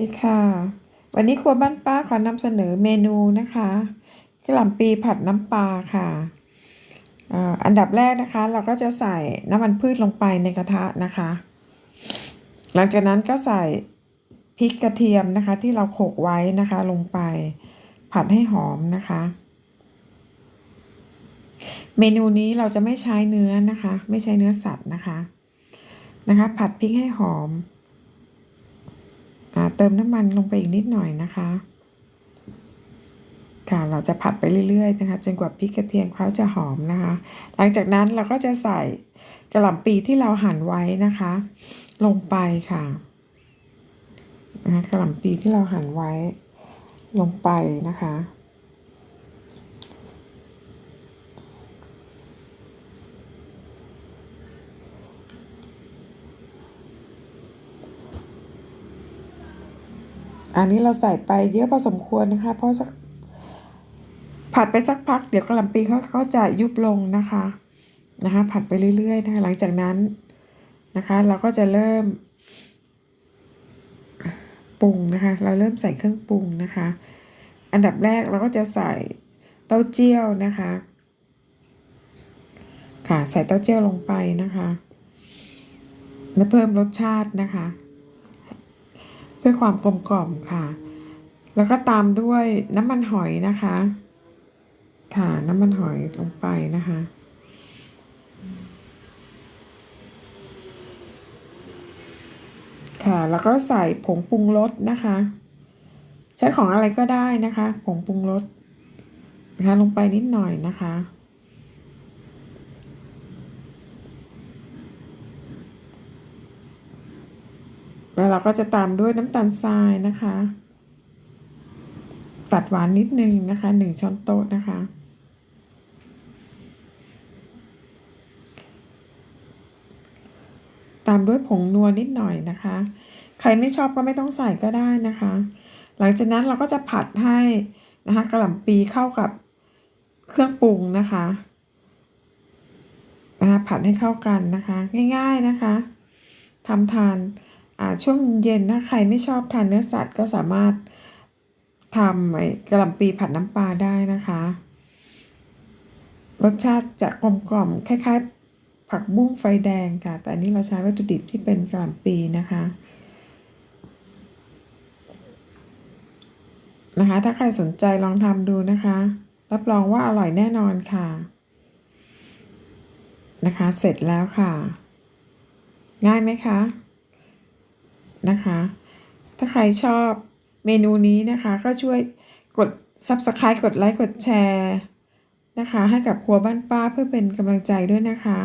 สวัสดีค่ะ วันนี้ครัวบ้านป้าขอนำเสนอเมนูนะคะกะหล่ำปีผัดน้ำปลาค่ะอ,อันดับแรกนะคะ เราก็จะใส่น้ำมันพืชลงไปในกระทะนะคะ หลังจากนั้นก็ใส่พริกกระเทียมนะคะ ที่เราโขลกไว้นะคะลงไปผัดให้หอมนะคะ เมนูนี้เราจะไม่ใช้เนื้อนะคะ ไม่ใช้เนื้อสัตว์นะคะนะคะ ผัดพริกให้หอม เติมน้ำมันลงไปอีกนิดหน่อยนะคะ ค่ะเราจะผัดไปเรื่อยๆนะคะ จนกว่าพริกกระเทียมเขาจะหอมนะคะ หลังจากนั้นเราก็จะใส่กระหล่ำปีที่เราหั่นไว้นะคะ ลงไปค่ะนะคะกระหล่ำปีที่เราหั่นไว้ลงไปนะคะ อันนี้เราใส่ไปเยอะพอสมควรนะคะ เพราะสักผัดไปสักพักเดี๋ยวกระลำปีเขาก็จะยุบลงนะคะนะคะ ผัดไปเรื่อยๆนะคะหลังจากนั้นนะคะ เราก็จะเริ่มปรุงนะคะ เราเริ่มใส่เครื่องปรุงนะคะ อันดับแรกเราก็จะใส่เต้าเจี้ยวนะคะ ค่ะใส่เต้าเจี้ยวลงไปนะคะและเพิ่มรสชาตินะคะ เพื่อความกลมกล่อมค่ะ แล้วก็ตามด้วยน้ำมันหอยนะคะ ค่ะน้ำมันหอยลงไปนะคะ ค่ะแล้วก็ใส่ผงปรุงรสนะคะ ใช้ของอะไรก็ได้นะคะ ผงปรุงรสนะคะลงไปนิดหน่อยนะคะ แล้วเราก็จะตามด้วยน้ำตาลทรายนะคะ ตัดหวานนิดนึงนะคะหนึ่งช้อนโต๊ะนะคะ ตามด้วยผงนัวนิดหน่อยนะคะ ใครไม่ชอบก็ไม่ต้องใส่ก็ได้นะคะ หลังจากนั้นเราก็จะผัดให้นะคะกระหล่ำปีเข้ากับเครื่องปรุงนะคะนะคะผัดให้เข้ากันนะคะ ง่ายๆนะคะทำทาน ช่วงเย็นถ้าใครไม่ชอบทานเนื้อสัตว์ก็สามารถทำไอ้กระหล่ำปีผัดน้ำปลาได้นะคะ รสชาติจะกลมกล่อมคล้ายๆ ผักบุ้งไฟแดงค่ะ แต่อันนี้เราใช้วัตถุดิบที่เป็นกระหล่ำปีนะคะนะคะ ถ้าใครสนใจลองทำดูนะคะ รับรองว่าอร่อยแน่นอนค่ะ นะคะ เสร็จแล้วค่ะ ง่ายไหมคะ นะคะ ถ้าใครชอบเมนูนี้นะคะก็ช่วยกด Subscribe กดไลค์กดแชร์นะคะ ให้กับครัวบ้านป้าเพื่อเป็นกำลังใจด้วยนะคะ